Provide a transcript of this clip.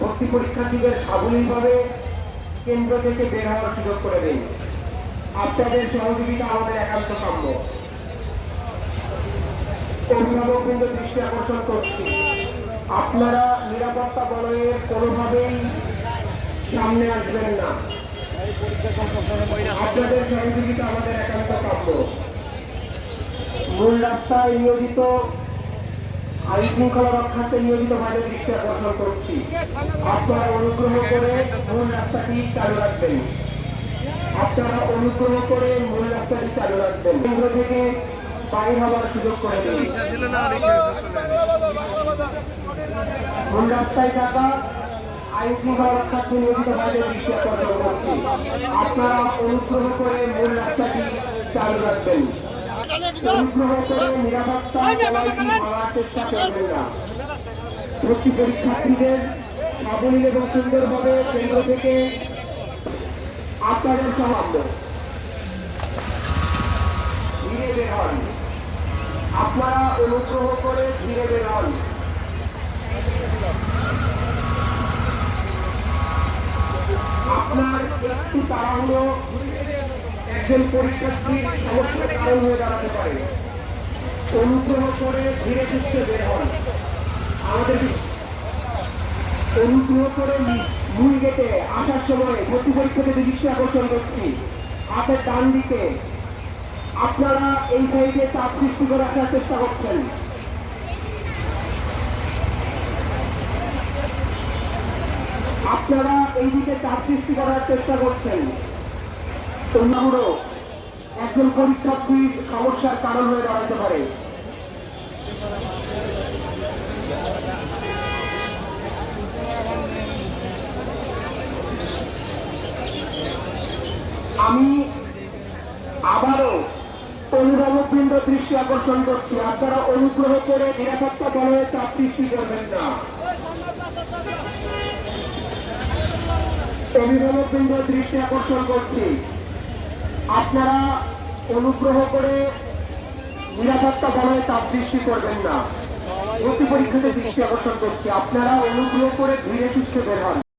ভর্তি পরীক্ষার্থীদের সাবলীলভাবে কেন্দ্র থেকে বের হওয়ার সুযোগ করে দিন। আপনাদের সহযোগিতা আমাদের একান্ত কাম্য। অভিভাবকবৃন্দ দৃষ্টি আকর্ষণ করছি। আপনারা নিরাপত্তা বলয়ের কোনোভাবেই সামনে আসবেন না। আপনাদের সহযোগিতা আমাদের একান্ত কাম্য। মূল রাস্তায় নিয়োজিত আইন শৃঙ্খলা রক্ষার্থে নিয়োজিত ভাবে দৃষ্টি আকর্ষণ করছি। আপনারা অনুগ্রহ করে মূল রাস্তাটি চালু রাখবেন। আপনারা অনুগ্রহ করে মূল রাস্তাটি চালু রাখবেন। কেন্দ্র থেকে বাইর হওয়ার সুযোগ করে দিন। মূল রাস্তায় থাকা আইন শৃঙ্খলা রক্ষার্থে নিয়োজিত ভাবে দৃষ্টি আকর্ষণ করছি। আপনারা অনুগ্রহ করে মূল রাস্তাটি চালু রাখবেন। ভর্তি পরীক্ষার্থীদের সাবলীল এবং সুন্দরভাবে কেন্দ্র থেকে আপনাদের সমাপ্ত ধীরে হন আপনারা অনুগ্রহ করে ধীরে বের হন আপনার একটু তাড়াহুড়ো একজন পরীক্ষার্থীর সমস্যার কারণ হয়ে দাঁড়াতে পারে। অনুগ্রহ করে ধীরে সুস্থে বের হন। আমাদের অনুগ্রহ করে মূল গেটে আসার সময় ভর্তি পরীক্ষা থেকে দৃষ্টি আকর্ষণ করছি, হাতের ডান দিকে। আপনারা এই সাইডে চাপ সৃষ্টি করে রাখার চেষ্টা করছেন। আপনারা এই দিকে চাপ সৃষ্টি করার চেষ্টা করছেন। অন্যান্য একজন পরীক্ষার্থীর সমস্যার কারণ হয়ে দাঁড়াতে পারে। আমি আবারও অভিভাবকবৃন্দ দৃষ্টি আকর্ষণ করছি। আপনারা অনুগ্রহ করে নিরাপত্তা বলয়ে চাপ সৃষ্টি করবেন না। অভিভাবকবৃন্দ দৃষ্টি আকর্ষণ করছি। আপনারা অনুগ্রহ করে নিরাপত্তা বলয়ে তাপ সৃষ্টি করবেন না। অতি পরীক্ষাতে দৃষ্টি আকর্ষণ করছি। আপনারা অনুগ্রহ করে ধীরে সুস্থ বের হন।